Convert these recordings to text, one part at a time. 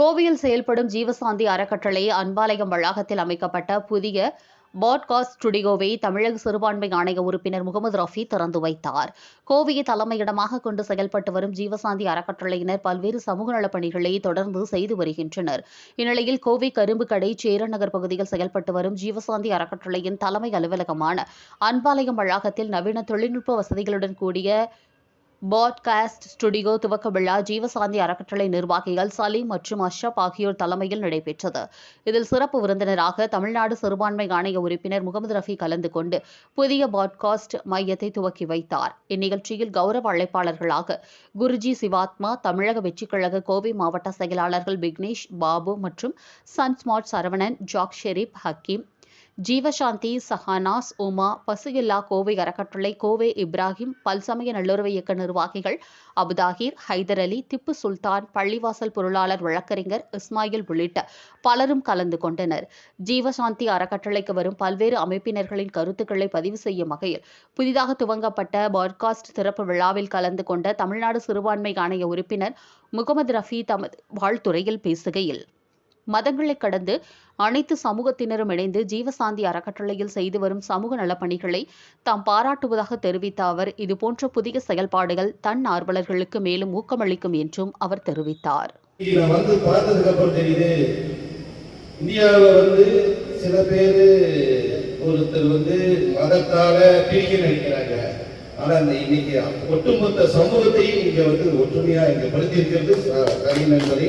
கோவையில் செயல்படும் ஜீவசாந்தி அறக்கட்டளை அன்பாலயம் வளாகத்தில் அமைக்கப்பட்ட புதிய பாட்காஸ்ட் ஸ்டுடியோவை தமிழக சிறுபான்மை ஆணைய உறுப்பினர் முகமது ரஃபி திறந்து வைத்தார். கோவையை தலைமையிடமாக கொண்டு செயல்பட்டு வரும் ஜீவசாந்தி அறக்கட்டளையினர் பல்வேறு சமூக நலப் பணிகளை தொடர்ந்து செய்து வருகின்றனர். இந்நிலையில் கோவை கரும்பு கடை சேரநகர் பகுதியில் செயல்பட்டு வரும் ஜீவசாந்தி அறக்கட்டளையின் தலைமை அலுவலகமான அன்பாலயம் வளாகத்தில் நவீன தொழில்நுட்ப வசதிகளுடன் கூடிய பாட்காஸ்ட் ஸ்டுடியோ துவக்க விழா ஜீவசாந்தி அறக்கட்டளை நிர்வாகிகள் சலீம் மற்றும் அஷ்ரப் ஆகியோர் தலைமையில் நடைபெற்றது. இதில் சிறப்பு விருந்தினராக தமிழ்நாடு சிறுபான்மை ஆணைய உறுப்பினர் முகமது ரஃபி கலந்து கொண்டு புதிய பாட்காஸ்ட் மையத்தை துவக்கி வைத்தார். இந்நிகழ்ச்சியில் கௌரவ அழைப்பாளர்களாக குருஜி சிவாத்மா தமிழக வெற்றிக்கழக கோவை மாவட்ட செயலாளர்கள் விக்னேஷ் பாபு மற்றும் சன்ஸ்மார்ட் சரவணன் ஜாக் ஷெரீப் ஹக்கீம் ஜீவசாந்தி சஹானாஸ் உமா பசுகில்லா கோவை அறக்கட்டளை கோவை இப்ராஹிம் பல்சமய நல்லுறவு இயக்க நிர்வாகிகள் அபுதாகிர் ஹைதர் அலி திப்பு சுல்தான் பள்ளிவாசல் பொருளாளர் வழக்கறிஞர் இஸ்மாயில் உள்ளிட்ட பலரும் கலந்து கொண்டனர். ஜீவசாந்தி அறக்கட்டளைக்கு வரும் பல்வேறு அமைப்பினர்களின் கருத்துக்களை பதிவு செய்யும் வகையில் புதிதாக துவங்கப்பட்ட பாட்காஸ்ட் திறப்பு விழாவில் கலந்து கொண்ட தமிழ்நாடு சிறுபான்மை ஆணைய உறுப்பினர் முகமது ரஃபி தமது வாழ்த்துறையில் பேசுகையில் மதங்களை கடந்து அனைத்து சமூகத்தினரும் இணைந்து ஜீவசாந்தி அறக்கட்டளையில் செய்து வரும் சமூக நலப்பணிகளை தாம் பாராட்டுவதாக தெரிவித்த அவர் இதுபோன்ற புதிய செயல்பாடுகள் தன் ஆர்வலர்களுக்கு மேலும் ஊக்கமளிக்கும் என்றும் அவர் தெரிவித்தார். இந்தியாவில் வந்து சில பேர் ஒருத்தர் வந்து மதத்தால பிரிக்க நினைக்கிறாங்க. ஆனா அந்த இன்னைக்கு ஒட்டுமொத்த சமூகத்தையும் இங்க வந்து ஒற்றுமையா இங்க படுத்தி இருக்கிறது சரியும் என்பதை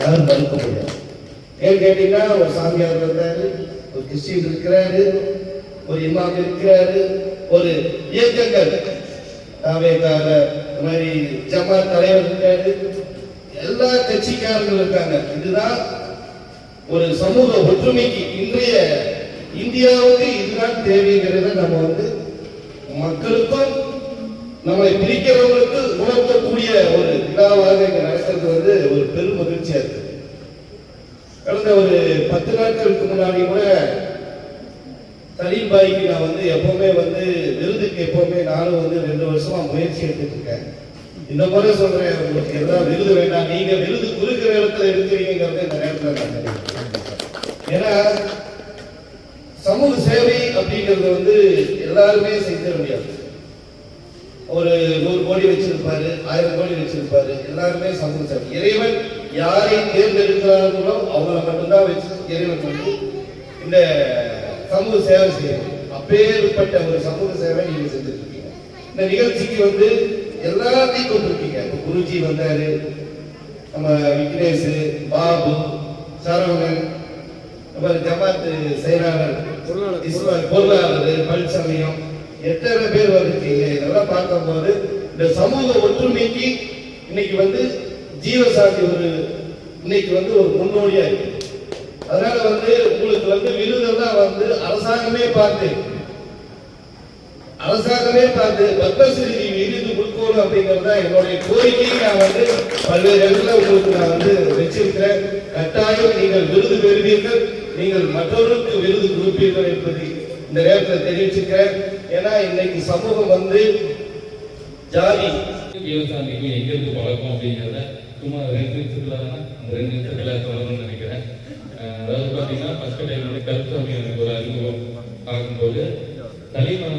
யாரும் மறுக்க முடியாது. ஏன் கேட்டீங்கன்னா ஒரு சாமியார் இருந்தாரு ஒரு கிறிஸ்டின் இருக்கிறாரு ஒரு இமாம் இருக்கிறாரு ஒரு இயக்கங்கள். தாவேக்கார இந்த மாதிரி ஜமாத் தலைவர் இருக்காரு. எல்லா கட்சிக்காரர்கள் இருக்காங்க. இதுதான் ஒரு சமூக ஒற்றுமைக்கு இன்றைய இந்தியாவுக்கு இதுதான் தேவைங்கிறத நம்ம வந்து மக்களுக்கும் நம்மளை பிரிக்கிறவங்களுக்கு உணர்த்தக்கூடிய ஒரு விழாவாக இங்க நடக்கிறது வந்து ஒரு பெரும் மகிழ்ச்சியா இருக்கு ஒரு பத்து நாட்களுக்கு முன்னாடி கூட சலீம் பாய்க்கு நான் வந்து எப்பவுமே வந்து விருதுக்கு எப்பவுமே நானும் வந்து ரெண்டு வருஷமா முயற்சி எடுத்துட்டு இருக்கேன். இந்த முறை சொல்றேன் உங்களுக்கு எல்லாம் விருது வேண்டாம் நீங்க விருது குறுக்கிற இடத்துல இருக்கிறீங்கிறத இந்த நேரத்தில் நான் ஏன்னா சமூக சேவை அப்படிங்கிறது வந்து எல்லாருமே செஞ்சிட முடியாது. ஒரு நூறு கோடி வச்சிருப்பாரு ஆயிரம் கோடி வச்சிருப்பாரு எல்லாருமே சமூக சேவை. இறைவன் யாரை தேர்ந்தெடுக்கிறார்களோ அவங்கள மட்டும்தான் வச்சு இறைவன் வந்து இந்த சமூக சேவை செய்யணும். அப்பேற்பட்ட ஒரு சமூக சேவை நீங்க செஞ்சுட்டு இருக்கீங்க இந்த நிகழ்ச்சிக்கு வந்து எல்லாத்தையும் கொண்டிருக்கீங்க. இப்ப குருஜி வந்தாரு. நம்ம விக்னேஷ் பாபு சரவணன் அப்புறம் ஜமாத் செயலாளர் பொருளாளர் பழனிசாமியம் எத்தனை பேர் வந்திருக்கீங்க? இதெல்லாம் பார்க்கும்போது இந்த சமூக ஒற்றுமைக்கு இன்னைக்கு வந்து ஜீவசாதி ஒரு இன்னைக்கு வந்து ஒரு முன்னோடியா இருக்கு. அதனால வந்து உங்களுக்கு வந்து விருதெல்லாம் வந்து அரசாங்கமே பார்த்து அரசாங்கமே பார்த்து பத்மஸ்ரீ விருது கொடுக்கணும் அப்படிங்கிறது தான் என்னுடைய கோரிக்கையை நான் வந்து பல்வேறு இடத்துல உங்களுக்கு நான் வந்து வச்சிருக்கிறேன். கட்டாயம் நீங்கள் விருது பெறுவீர்கள். நீங்கள் மற்றவர்களுக்கு விருது கொடுப்பீர்கள் என்பதை இந்த நேரத்தில் தெரிவிச்சிருக்கிறேன் ஏன்னா இன்னைக்கு சமூகம் வந்து ஜாதி விவசாயிக்கு எங்க இருந்து பழக்கம் அப்படிங்கிறத சும்மா ரெண்டு நிமிஷத்துல தானே அந்த ரெண்டு நிமிஷத்துல சொல்லணும்னு நினைக்கிறேன். அதாவது பாத்தீங்கன்னா ஃபர்ஸ்ட் டைம் வந்து கருத்து எனக்கு ஒரு அறிமுகம் பார்க்கும்போது சலீம்